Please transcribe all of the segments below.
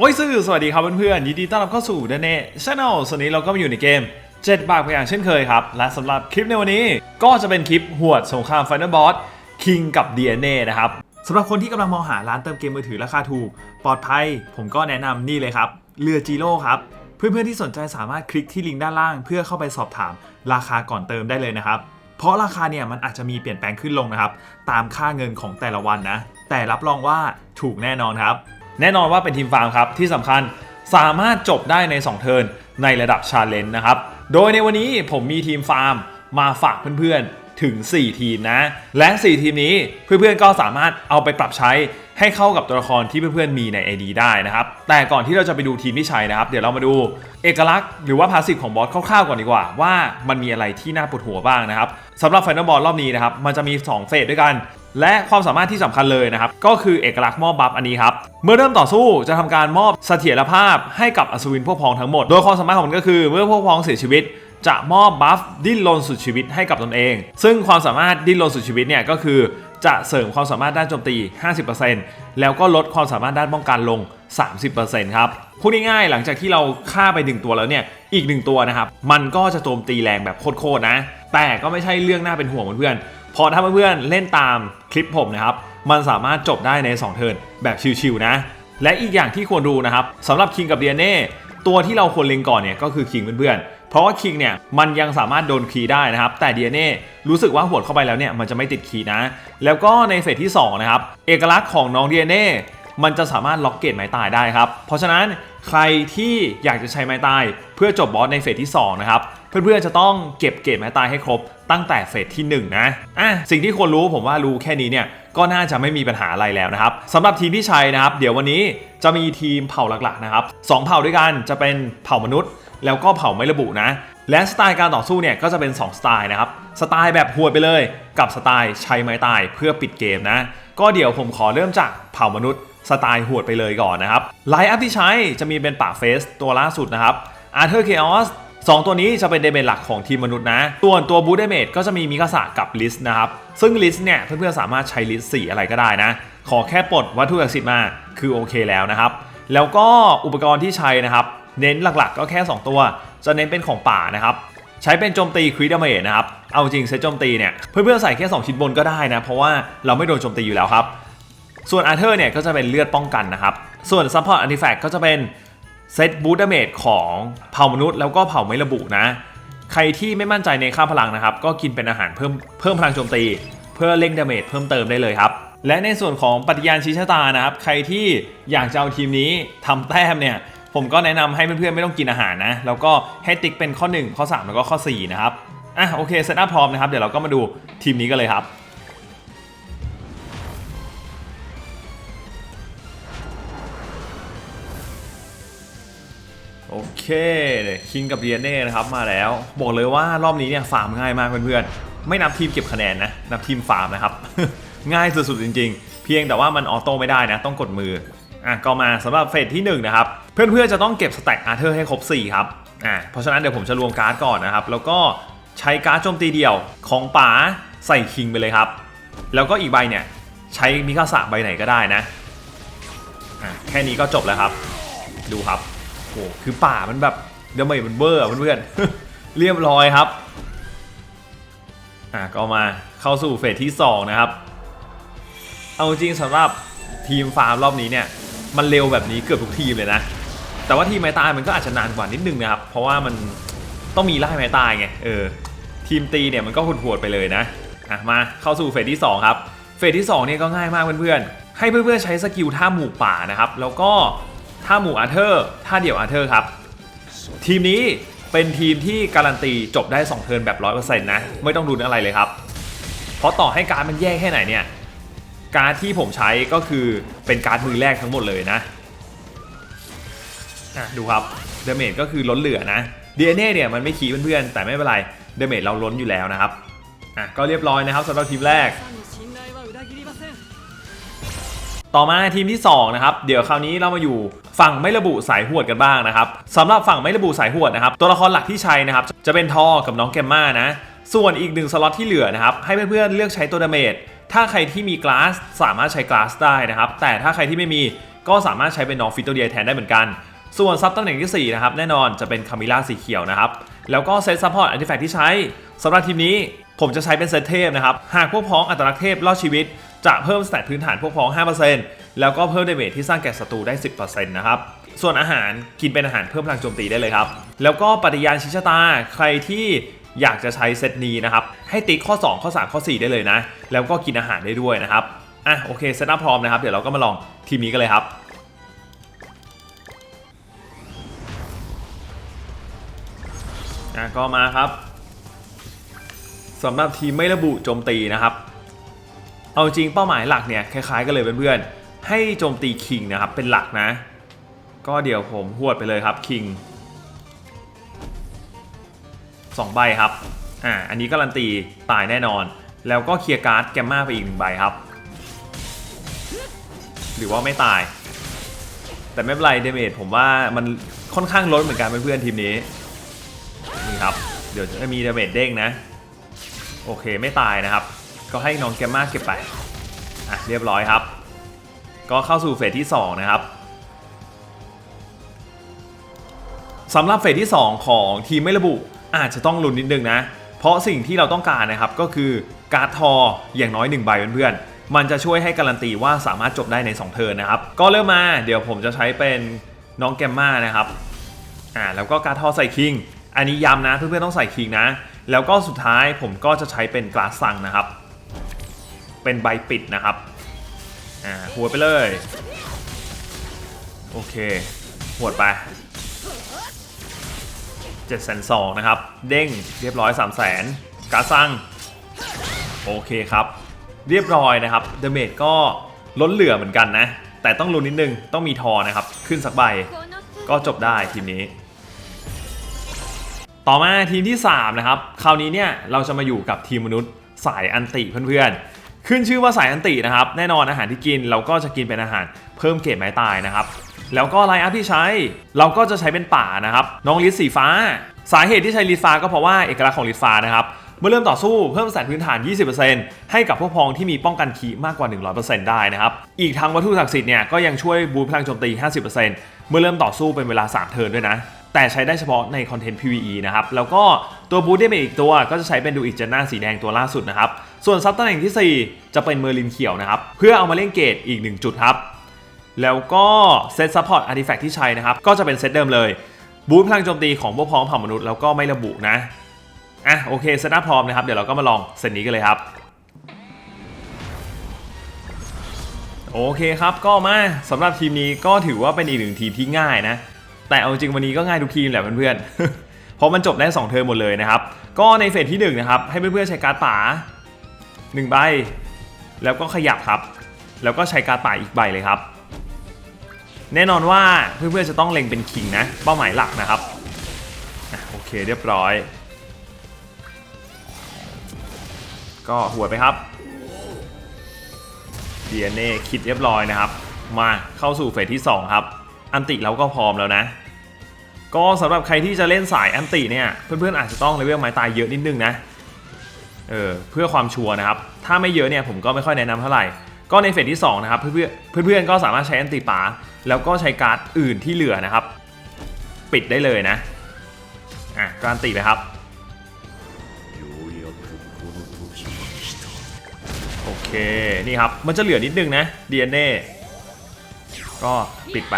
โอ้ยซื่อสวัสดีครับเพื่อนๆยินดีต้อนรับเข้าสู่เดนเน่ชาแนลส่วนนี้เราก็มาอยู่ในเกม 7 บาทพยางเช่นเคยครับ และสำหรับคลิปในวันนี้ก็จะเป็นคลิปหวดสงครามไฟน a ลบอสคิงกับ DNA นะครับสำหรับคนที่กำลังมองหาร้านเติมเกมมือถือราคาถูก ปลอดภัย ผมก็แนะนำนี่เลยครับ เรือจีโร่ครับ เพื่อนๆที่สนใจสามารถคลิกที่ลิงก์ด้านล่าง เพื่อเข้าไปสอบถามราคาก่อนเติมได้เลยนะครับเพราะราคาเนี่ยมันอาจจะมีเปลี่ยนแปลงขึ้นลงนะครับตามค่าเงินของแต่ละวันนะแต่รับรองว่าถูกแน่นอนครับ แน่นอนว่าเป็นทีมฟาร์มครับที่สำคัญสามารถจบได้ใน 2 เทิร์นในระดับชาเลนจ์นะครับ โดยในวันนี้ผมมีทีมฟาร์มมาฝากเพื่อนๆถึง 4 ทีมนะ และ 4 ทีมนี้เพื่อนๆก็สามารถเอาไปปรับใช้ให้เข้ากับตัวละครที่เพื่อนๆมีใน AD ได้นะครับ แต่ก่อนที่เราจะไปดูทีมที่ใช้นะครับ เดี๋ยวเรามาดูเอกลักษณ์หรือว่าพาสซีฟของบอสคร่าวๆก่อนดีกว่า ว่ามันมีอะไรที่น่าปวดหัวบ้างนะครับสำหรับไฟนอลบอลรอบนี้นะครับมันจะมี 2 เฟสด้วยกัน และความสามารถที่สำคัญเลยนะครับ ก็คือเอกลักษณ์มอบบัฟอันนี้ครับ เมื่อเริ่มต่อสู้จะทำการมอบเสถียรภาพให้กับอัศวินพวกพ้องทั้งหมด โดยความสามารถของมันก็คือเมื่อพวกพ้องเสียชีวิต จะมอบบัฟดิ้นรนสุดชีวิตให้กับตนเอง ซึ่งความสามารถดิ้นรนสุดชีวิตเนี่ยก็คือจะเสริมความสามารถด้านโจมตี 50%แล้วก็ลดความสามารถด้านป้องกันลง 30%ครับพูดง่ายๆหลังจากที่เราฆ่าไปหนึ่งตัวแล้วเนี่ย อีกหนึ่งตัวนะครับ มันก็จะโจมตีแรงแบบโคตรๆนะ แต่ก็ไม่ใช่เรื่องน่าเป็นห่วงเพื่อนๆ พราะถ้าเพื่อนๆเล่นตามคลิปผมนะครับ มันสามารถจบได้ใน 2 เทิร์นแบบชิวๆนะ และอีกอย่างที่ควรดูนะครับสำหรับคิงกับเดียเน่ตัวที่เราควรเล็งก่อนเนี่ยก็คือคิงเพื่อนๆเพราะว่าคิงเนี่ยมันยังสามารถโดนคีได้นะครับ แต่เดียเน่รู้สึกว่าหัวดเข้าไปแล้วเนี่ยมันจะไม่ติดคีนะ แล้วก็ในเฟสที่สองนะครับเอกลักษณ์ของน้องเดียเน่มันจะสามารถล็อกเกตไม้ตายได้ครับ เพราะฉะนั้นใครที่อยากจะใช้ไม้ตายเพื่อจบบอสในเฟสที่สองนะครับ เพื่อนๆจะต้องเก็บเกรดไม้ตายให้ครบตั้งแต่เฟสที่ 1 นะอะสิ่งที่ควรรู้ผมว่ารู้แค่นี้เนี่ยก็น่าจะไม่มีปัญหาอะไรแล้วนะครับสำหรับทีมที่ใช้นะครับ เดี๋ยววันนี้จะมีทีมเผ่าหลักๆนะครับสองเผ่าด้วยกันจะเป็นเผ่ามนุษย์ แล้วก็เผ่าไม่ระบุนะ และสไตล์การต่อสู้เนี่ยก็จะเป็น 2 สไตล์นะครับสไตล์แบบหัวไปเลย กับสไตล์ใช้ไม้ตายเพื่อปิดเกมนะก็เดี๋ยวผมขอเริ่มจากเผ่ามนุษย์สไตล์หวดไปเลยก่อนนะครับไลน์อัพที่ใช้จะมีเป็นป่าเฟสตัวล่าสุดนะครับอาร์เธอร์เคออส สองตัวนี้จะเป็นเดเมจหลักของทีมมนุษย์นะส่วนตัวบูเดเมจก็จะมีมิคาสะกับลิสนะครับซึ่งลิสเนี่ยเพื่อนๆสามารถใช้ลิสสีอะไรก็ได้นะ ขอแค่ปลดวัตถุศักดิ์สิทธิ์มาคือโอเคแล้วนะครับแล้วก็อุปกรณ์ที่ใช้นะครับ เน้นหลักๆ ก็แค่ 2 ตัว จะเน้นเป็นของป่านะครับใช้เป็นโจมตีคริดเมจนะครับ เอาจริงเซตโจมตีเนี่ยเพื่อนๆใส่แค่ 2 ชิ้นบนก็ได้นะ เพราะว่าเราไม่โดนโจมตีอยู่แล้วครับ ส่วนอาร์เธอร์เนี่ยก็จะเป็นเลือดป้องกันนะครับ ส่วนซัพพอร์ตอันติแฟกก็จะเป็น เซตบูดเมจของเผ่ามนุษย์แล้วก็เผ่าไม่ระบุนะ ใครที่ไม่มั่นใจในค่าพลังนะครับ ก็กินเป็นอาหารเพิ่มเพิ่มพลังโจมตี เพื่อเร่งดาเมจเพิ่มเติมได้เลยครับ และในส่วนของปฏิญาณชี้ชะตานะครับ ใครที่อยากจะเอาทีมนี้ทำแต้มเนี่ย ผมก็แนะนำให้เพื่อนๆไม่ต้องกินอาหารนะ แล้วก็ให้ติ๊กเป็นข้อ 1 ข้อ 3 แล้วก็ข้อ 4 นะครับ อะโอเคเซตอัพพร้อมนะครับ เดี๋ยวเราก็มาดูทีมนี้กันเลยครับ โอเคคิงกับเดียเน่นะครับมาแล้ว บอกเลยว่ารอบนี้เนี่ยฟาร์มง่ายมากเพื่อนๆ ไม่นับทีมเก็บคะแนนนะ นับทีมฟาร์มนะครับ ง่ายสุดๆจริง ๆ เพียงแต่ว่ามันออโต้ไม่ได้นะ ต้องกดมืออะก็มาสำหรับเฟสที่1นะครับเพื่อนๆจะต้องเก็บสแต็กอาร์เธอร์ให้ครบ4ครับอะเพราะฉะนั้นเดี๋ยวผมจะรวมการ์ดก่อนนะครับ แล้วก็ใช้การ์ดโจมตีเดี่ยวของป๋าใส่คิงไปเลยครับ แล้วก็อีกใบเนี่ยใช้มิคาสะใบไหนก็ได้นะอะแค่นี้ก็จบแล้วครับ ดูครับ โอ้โหคือป่ามันแบบเดมเมจมันเบอร์เพื่อนๆ เรียบร้อยครับ อะก็มาเข้าสู่เฟสที่ 2 นะครับ เอาจริงสำหรับทีมฟาร์มรอบนี้เนี่ย มันเร็วแบบนี้เกือบทุกทีมเลยนะ แต่ว่าทีมไม้ตายมันก็อาจจะนานกว่านิดนึงนะครับ เพราะว่ามันต้องมีไล่ไม้ตายไงเออทีมตีเนี่ยมันก็หดๆไปเลยนะอะมาเข้าสู่เฟสที่ 2 ครับ เฟสที่2เนี่ยก็ง่ายมากเพื่อนๆให้เพื่อนๆใช้สกิลท่าหมู่ป่านะครับ แล้วก็ ท่าหมู่อาร์เธอร์ท่าเดี่ยวอาร์เธอร์ครับ ทีมนี้เป็นทีมที่การันตีจบได้ 2 เทิร์นแบบ 100%นะ ไม่ต้องดูอะไรเลยครับ เพราะต่อให้การมันแย่แค่ไหนเนี่ย การที่ผมใช้ก็คือเป็นการมือแรกทั้งหมดเลยนะะดูครับเดเมจก็คือล้นเหลือนะ DNA เน่เนี่ยมันไม่คีย์เพื่อนๆแต่ไม่เป็นไรเดเมจเราล้นอยู่แล้วนะครับอะก็เรียบร้อยนะครับสำหรับทีมแรก ต่อมาทีมที่2นะครับเดี๋ยวคราวนี้เรามาอยู่ฝั่งไม่ระบุสายหวดกันบ้างนะครับสำหรับฝั่งไม่ระบุสายหวดนะครับ ตัวละครหลักที่ใช้นะครับ จะเป็นทอกับน้องแกมมานะ ส่วนอีกหนึ่งสล็อตที่เหลือนะครับ ให้เพื่อนๆเลือกใช้ตัวดาเมจถ้าใครที่มีกลาสสามารถใช้กลาสได้นะครับ แต่ถ้าใครที่ไม่มีก็สามารถใช้เป็นน้องฟิโตเดียแทนได้เหมือนกัน ส่วนซับตำแหน่งที่4นะครับแน่นอนจะเป็นคามิล่าสีเขียวนะครับแล้วก็เซตซัพพอร์ตอันติแฟกที่ใช้สำหรับทีมนี้ผมจะใช้เป็นเซตเทพนะครับหากพวกพ้องอัตลักษณ์เทพรอดชีวิต จะเพิ่มสแตทพื้นฐานพวกพ้อง 5%แล้วก็เพิ่มเดเมจที่สร้างแก่ศัตรูได้ 10%นะครับส่วนอาหารกินเป็นอาหารเพิ่มพลังโจมตีได้เลยครับ แล้วก็ปฏิญาณชิชตาใครที่อยากจะใช้เซตนี้นะครับ ให้ติ๊กข้อ 2 ข้อ 3 ข้อ 4 ได้เลยนะ แล้วก็กินอาหารได้ด้วยนะครับ อะโอเคเซตอัพพร้อมนะครับ เดี๋ยวเราก็มาลองทีมนี้กันเลยครับ อะก็มาครับสำหรับทีมไม่ระบุโจมตีนะครับ เอาจริงเป้าหมายหลักเนี่ยคล้ายๆกันเลยเพื่อนๆให้โจมตีคิงนะครับเป็นหลักนะ ก็เดี๋ยวผมหวดไปเลยครับคิงสองใบครับอ่าอันนี้การันตีตายแน่นอน แล้วก็เคลียร์การ์ดแกมมาไปอีกหนึ่งใบครับ หรือว่าไม่ตาย แต่ไม่เป็นไรเดเมจผมว่ามันค่อนข้างลดเหมือนกันเพื่อนๆทีมนี้นี่ครับเดี๋ยวจะมีเดเมจเด้งนะ โอเคไม่ตายนะครับ ก็ให้น้องแกมมาเก็บไป อะเรียบร้อยครับ ก็เข้าสู่เฟสที่ 2 นะครับสำหรับเฟสที่ 2 ของทีมไม่ระบุอาจจะต้องลุ้นนิดนึงนะ เพราะสิ่งที่เราต้องการนะครับก็คือการ์ดทออย่างน้อย1ใบเพื่อนๆ มันจะช่วยให้การันตีว่าสามารถจบได้ใน 2 เทิร์นนะครับ ก็เริ่มมาเดี๋ยวผมจะใช้เป็นน้องแกมมานะครับอ่าแล้วก็การ์ดทอใส่คิง อันนี้ย้ำนะเพื่อนๆต้องใส่คิงนะ แล้วก็สุดท้ายผมก็จะใช้เป็นกลาสซังนะครับ เป็นใบปิดนะครับ อ่าหัวไปเลย โอเคหัวไป7จ็ดแสนสองนะครับ เด้งเรียบร้อย3 0 0แสนกาซังโอเคครับ เรียบร้อยนะครับเดเมจก็ล้นเหลือเหมือนกันนะ แต่ต้องลุ้นนิดนึง ต้องมีทอนะครับ ขึ้นสักใบ ก็จบได้ทีมนี้ ต่อมาทีมที่ 3 นะครับ คราวนี้เนี่ยเราจะมาอยู่กับทีมมนุษย์สายอันติเพื่อนๆ ขึ้นชื่อว่าสายอันตินะครับ แน่นอนอาหารที่กินเราก็จะกินเป็นอาหารเพิ่มเกรดไม้ตายนะครับ แล้วก็ไลน์อัพที่ใช้เราก็จะใช้เป็นป่านะครับ น้องลิสสีฟ้า สาเหตุที่ใช้ลิสฟ้าก็เพราะว่าเอกลักษณ์ของลิสฟ้านะครับเมื่อเริ่มต่อสู้เพิ่มสแตทพื้นฐาน 20%ให้กับพวกพองที่มีป้องกันคีมากกว่า 100%ได้นะครับ อีกทั้งวัตถุศักดิ์สิทธิ์เนี่ยก็ยังช่วยบูพลังโจมตี 50%เมื่อเริ่มต่อสู้เป็นเวลา 3 เทิร์นด้วยนะ แต่ใช้ได้เฉพาะในคอนเทนต์ PVE นะครับ แล้วก็ ตัวบูสต์ได้มาอีกตัวก็จะใช้เป็นดูอิจนาสีแดงตัวล่าสุดนะครับ ส่วนซับตำแหน่งที่ 4 จะเป็นเมอร์ลินเขียวนะครับ เพื่อเอามาเล่นเกตอีก 1 จุดครับ แล้วก็เซตซัพพอร์ตอาร์ติแฟกที่ใช้นะครับ ก็จะเป็นเซตเดิมเลย บูสต์พลังโจมตีของพวกพ้องเผ่ามนุษย์แล้วก็ไม่ระบุนะ อะโอเคเซตอัพพร้อมนะครับ เดี๋ยวเราก็มาลองเซตนี้กันเลยครับโอเคครับก็มาสำหรับทีมนี้ก็ถือว่าเป็นอีกหนึ่งทีมที่ง่ายนะ แต่เอาจริงวันนี้ก็ง่ายทุกทีมแหละเพื่อนๆ เพราะมันจบได้ 2 เทอมหมดเลยนะครับ ก็ในเฟสที่1นะครับให้เพื่อนๆใช้การ์ดป่า1ใบ แล้วก็ขยับครับ แล้วก็ใช้การ์ดป่าอีกใบเลยครับ แน่นอนว่าเพื่อนๆจะต้องเล็งเป็นคิงนะ เป้าหมายหลักนะครับอโอเคเรียบร้อย ก็หัวไปครับ DNA คิดเรียบร้อยนะครับ มาเข้าสู่เฟสที่ 2 ครับ อันติเราก็พร้อมแล้วนะ ก็สำหรับใครที่จะเล่นสายแอนติเนี่ยเพื่อนๆอาจจะต้องเลเวลไม้ตายเยอะนิดนึงนะเออเพื่อความชัวร์นะครับ ถ้าไม่เยอะเนี่ยผมก็ไม่ค่อยแนะนำเท่าไหร่ ก็ในเฟสที่2นะครับเพื่อนๆเพื่อนๆก็สามารถใช้แอนติป๋าแล้วก็ใช้การ์ดอื่นที่เหลือนะครับ ปิดได้เลยนะอะการตีไปครับโอเคนี่ครับมันจะเหลือนิดนึงนะ DNA ก็ปิดไป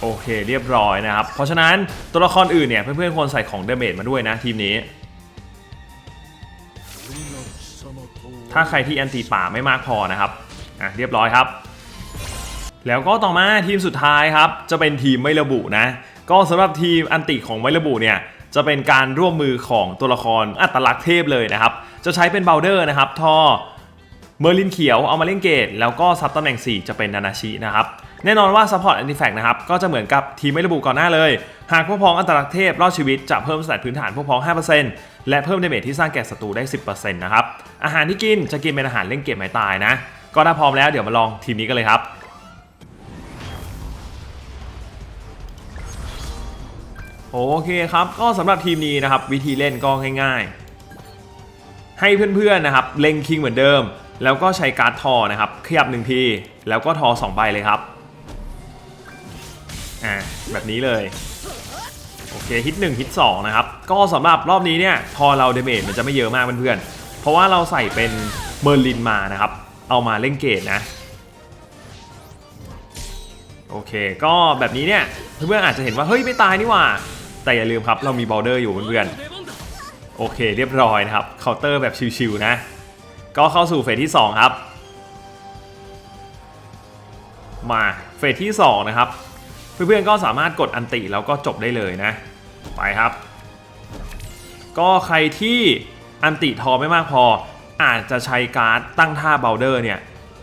โอเคเรียบร้อยนะครับ เพราะฉะนั้นตัวละครอื่นเนี่ย เพื่อนๆควรใส่ของเดเมจมาด้วยนะทีมนี้ ถ้าใครที่แอนตีป่าไม่มากพอนะครับ อะเรียบร้อยครับ แล้วก็ต่อมาทีมสุดท้ายครับ จะเป็นทีมไม่ระบุนะ ก็สำหรับทีมอันติของไม่ระบุเนี่ยจะเป็นการร่วมมือของตัวละครอัตลักษณ์เทพเลยนะครับ จะใช้เป็นเบลเดอร์นะครับท่อเมอร์ลินเขียวเอามาเล่นเกตแล้วก็ซับตำแหน่ง 4 จะเป็นนานาชินะครับ แน่นอนว่าซัพพอร์ตแอนติแฟกนะครับ ก็จะเหมือนกับทีมไม่ระบุก่อนหน้าเลย หากพวกพ้องอันตลักเทพรอดชีวิตจะเพิ่มสแตทพื้นฐานพวกพ้อง 5%และเพิ่มเดเมจที่สร้างแก่ศัตรูได้ 10%นะครับ อาหารที่กินจะกินเป็นอาหารเล่นเกมไม้ตายนะ ก็ถ้าพร้อมแล้วเดี๋ยวมาลองทีมนี้กันเลยครับโอเคครับ ก็สำหรับทีมนี้นะครับ วิธีเล่นก็ง่ายให้เพื่อนๆนะครับเล็งคิงเหมือนเดิม แล้วก็ใช้การ์ดทอนะครับขยับหนึ่งที แล้วก็ทอสองใบเลยครับ อ่าแบบนี้เลยโอเคฮิต1ฮิต2นะครับ ก็สำหรับรอบนี้เนี่ยทอเราเดเมจมันจะไม่เยอะมากเพื่อนๆเพราะว่าเราใส่เป็นเมอร์ลินมานะครับ เอามาเล่นเกตนะโอเค ก็แบบนี้เนี่ยเพื่อนๆอาจจะเห็นว่าเฮ้ยไม่ตายนี่หว่า แต่อย่าลืมครับเรามีบอลเดอร์อยู่เพื่อนๆโอเคเรียบร้อยนะครับเคาน์เตอร์แบบชิวๆนะ ก็เข้าสู่เฟสที่ 2 ครับ มาเฟสที่ 2 นะครับ เพื่อนๆก็สามารถกดอันติแล้วก็จบได้เลยนะ ไปครับ ก็ใครที่อันติทอไม่มากพอ อาจจะใช้การ์ดตั้งท่าเบลเดอร์เนี่ย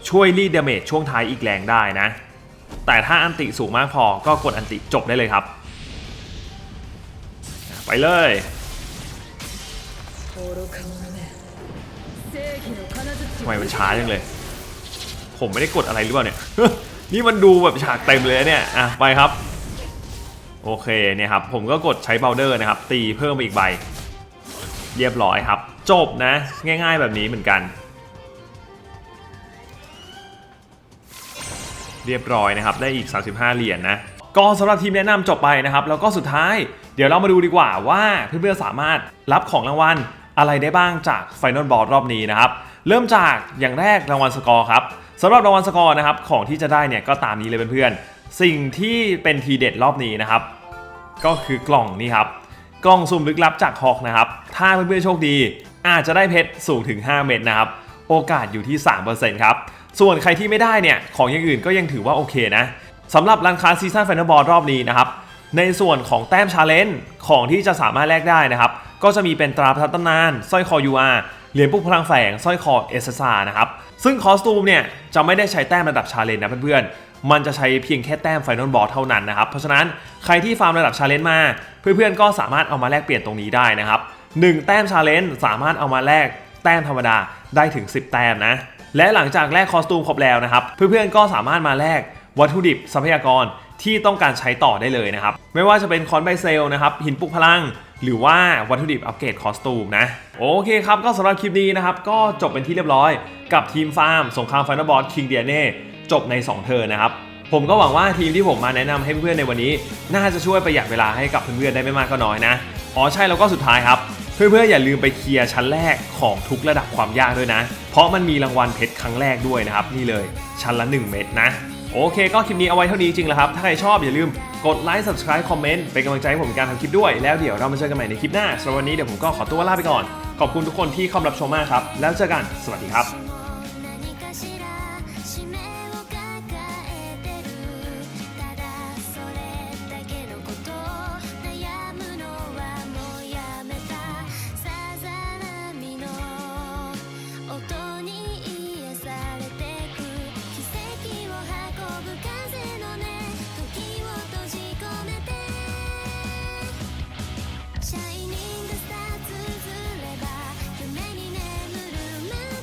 ช่วยรีดเดเมจช่วงท้ายอีกแรงได้นะ แต่ถ้าอันติสูงมากพอก็กดอันติจบได้เลยครับ ไปเลยทำไมมันช้าจังเลย ผมไม่ได้กดอะไรหรือเปล่าเนี่ย นี่มันดูแบบฉากเต็มเลยเนี่ย อะ ไปครับ โอเคเนี่ยครับ ผมก็กดใช้เบลเดอร์นะครับ ตีเพิ่มไปอีกใบ เรียบร้อยครับ จบนะ ง่ายๆแบบนี้เหมือนกัน เรียบร้อยนะครับ ได้อีก 35 เหรียญนะก็สำหรับทีมแนะนำจบไปนะครับ แล้วก็สุดท้ายเดี๋ยวเรามาดูดีกว่าว่าเพื่อนๆสามารถรับของรางวัลอะไรได้บ้างจาก Final Boss รอบนี้นะครับ เริ่มจากอย่างแรกรางวัลสกอร์ครับ สำหรับรางวัลสกอร์นะครับของที่จะได้เนี่ยก็ตามนี้เลยเพื่อนๆสิ่งที่เป็นทีเด็ดรอบนี้นะครับ ก็คือกล่องนี้ครับกล่องสุ่มลึกลับจากฮอกนะครับถ้าเพื่อนๆโชคดี อาจจะได้เพชรสูงถึง 5 เม็ดนะครับโอกาสอยู่ที่ 3%ครับส่วนใครที่ไม่ได้เนี่ยของอย่างอื่นก็ยังถือว่าโอเคนะสำหรับรันค้าซีซั่นแฟนบอลรอบนี้นะครับในส่วนของแต้มชาเลนจ์ของที่จะสามารถแลกได้นะครับ ก็จะมีเป็นตราประทับตำนานสร้อยคอ UR เหรียญปลุกพลังแฝงสร้อยคอ SSR นะครับ ซึ่งคอสตูมเนี่ยจะไม่ได้ใช้แต้มระดับชาเลนจ์นะเพื่อนๆ มันจะใช้เพียงแค่แต้มไฟนอลบอลเท่านั้นนะครับ เพราะฉะนั้นใครที่ฟาร์มระดับชาเลนจ์มา เพื่อนๆก็สามารถเอามาแลกเปลี่ยนตรงนี้ได้นะครับ1แต้มชาเลนจ์สามารถเอามาแลกแต้มธรรมดาได้ถึง 10 แต้มนะ และหลังจากแลกคอสตูมครบแล้วนะครับ เพื่อนๆก็สามารถมาแลกวัตถุดิบทรัพยากรที่ต้องการใช้ต่อได้เลยนะครับ ไม่ว่าจะเป็นคอนไบเซลนะครับหินปลุกพลัง หรือว่าวัตถุดิบอัปเกรดคอสตูมนะ โอเคครับ ก็สำหรับคลิปนี้นะครับ ก็จบเป็นที่เรียบร้อยกับทีมฟาร์มสงครามไฟนอลบอสคิงเดียเน่จบใน 2 เทิร์นะครับ ผมก็หวังว่าทีมที่ผมมาแนะนำให้เพื่อนในวันนี้ น่าจะช่วยประหยัดเวลาให้กับเพื่อนๆได้ไม่มากก็น้อยนะอ๋อใช่แล้วก็สุดท้ายครับเพื่อนๆอย่าลืมไปเคลียร์ชั้นแรกของทุกระดับความยากด้วยนะ เพราะมันมีรางวัลเพชรครั้งแรกด้วยนะครับนี่เลยชั้นละ 1 เม็ดนะ โอเคก็คลิปนี้เอาไว้เท่านี้จริงแล้วครับ ถ้าใครชอบอย่าลืมกดไลค์ subscribe คอมเมนต์เป็นกำลังใจให้ผมในการทำคลิปด้วย แล้วเดี๋ยวเรามาเจอกันใหม่ในคลิปหน้าสำหรับวันนี้เดี๋ยวผมก็ขอตัวลาไปก่อน ขอบคุณทุกคนที่เข้ามารับชมมากครับ แล้วเจอกัน สวัสดีครับ